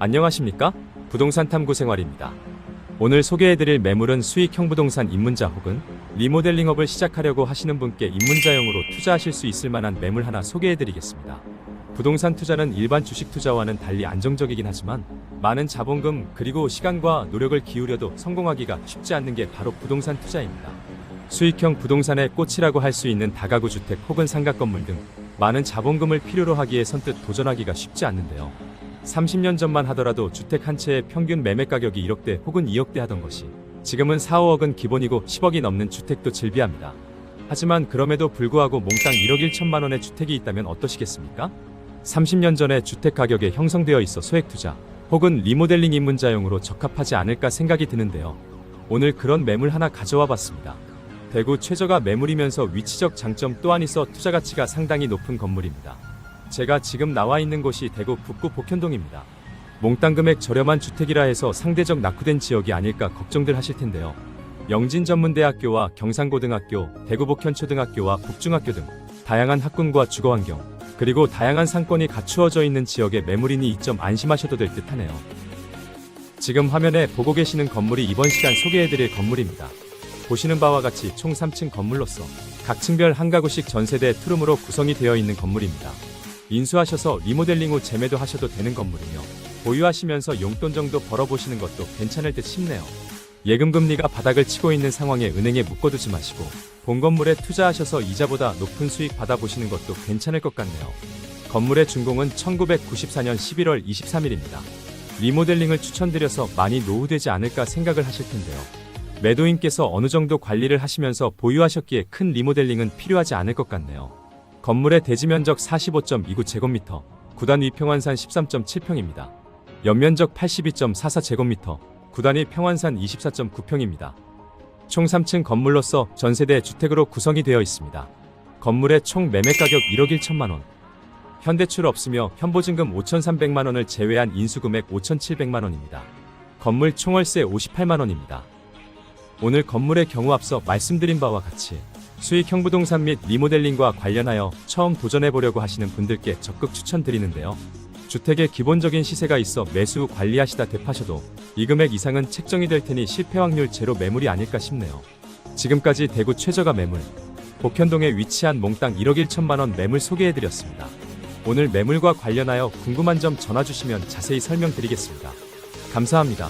안녕하십니까? 부동산 탐구 생활입니다. 오늘 소개해드릴 매물은 수익형 부동산 입문자 혹은 리모델링업을 시작하려고 하시는 분께 입문자용으로 투자하실 수 있을 만한 매물 하나 소개해드리겠습니다. 부동산 투자는 일반 주식 투자와는 달리 안정적이긴 하지만 많은 자본금 그리고 시간과 노력을 기울여도 성공하기가 쉽지 않는 게 바로 부동산 투자입니다. 수익형 부동산의 꽃이라고 할 수 있는 다가구 주택 혹은 상가 건물 등 많은 자본금을 필요로 하기에 선뜻 도전하기가 쉽지 않는데요. 30년 전만 하더라도 주택 한 채의 평균 매매 가격이 1억대 혹은 2억대 하던 것이 지금은 4, 5억은 기본이고 10억이 넘는 주택도 즐비합니다. 하지만 그럼에도 불구하고 몽땅 1억 1천만 원의 주택이 있다면 어떠시겠습니까? 30년 전에 주택 가격에 형성되어 있어 소액 투자 혹은 리모델링 입문자용으로 적합하지 않을까 생각이 드는데요. 오늘 그런 매물 하나 가져와 봤습니다. 대구 최저가 매물이면서 위치적 장점 또한 있어 투자 가치가 상당히 높은 건물입니다. 제가 지금 나와 있는 곳이 대구 북구 복현동입니다. 몽땅 금액 저렴한 주택이라 해서 상대적 낙후된 지역이 아닐까 걱정들 하실 텐데요. 영진전문대학교와 경상고등학교, 대구복현초등학교와 북중학교 등 다양한 학군과 주거 환경, 그리고 다양한 상권이 갖추어져 있는 지역의 매물이니 이 점 안심하셔도 될 듯하네요. 지금 화면에 보고 계시는 건물이 이번 시간 소개해드릴 건물입니다. 보시는 바와 같이 총 3층 건물로서 각 층별 한 가구씩 전세대 투룸으로 구성이 되어 있는 건물입니다. 인수하셔서 리모델링 후 재매도 하셔도 되는 건물이며 보유하시면서 용돈 정도 벌어보시는 것도 괜찮을 듯 싶네요. 예금 금리가 바닥을 치고 있는 상황에 은행에 묶어두지 마시고 본 건물에 투자하셔서 이자보다 높은 수익 받아보시는 것도 괜찮을 것 같네요. 건물의 준공은 1994년 11월 23일입니다. 리모델링을 추천드려서 많이 노후되지 않을까 생각을 하실 텐데요. 매도인께서 어느 정도 관리를 하시면서 보유하셨기에 큰 리모델링은 필요하지 않을 것 같네요. 건물의 대지 면적 45.29제곱미터, 구단 위 평환산 13.7평입니다. 연면적 82.44제곱미터, 구단위 평환산 24.9평입니다. 총 3층 건물로서 전세대 주택으로 구성이 되어 있습니다. 건물의 총 매매 가격 1억 1천만 원. 현대출 없으며 현보증금 5,300만 원을 제외한 인수금액 5,700만 원입니다. 건물 총월세 58만 원입니다. 오늘 건물의 경우 앞서 말씀드린 바와 같이 수익형 부동산 및 리모델링과 관련하여 처음 도전해보려고 하시는 분들께 적극 추천드리는데요. 주택의 기본적인 시세가 있어 매수 후 관리하시다 되파셔도 이 금액 이상은 책정이 될 테니 실패 확률 제로 매물이 아닐까 싶네요. 지금까지 대구 최저가 매물, 복현동에 위치한 몽땅 1억 1천만 원 매물 소개해드렸습니다. 오늘 매물과 관련하여 궁금한 점 전화 주시면 자세히 설명드리겠습니다. 감사합니다.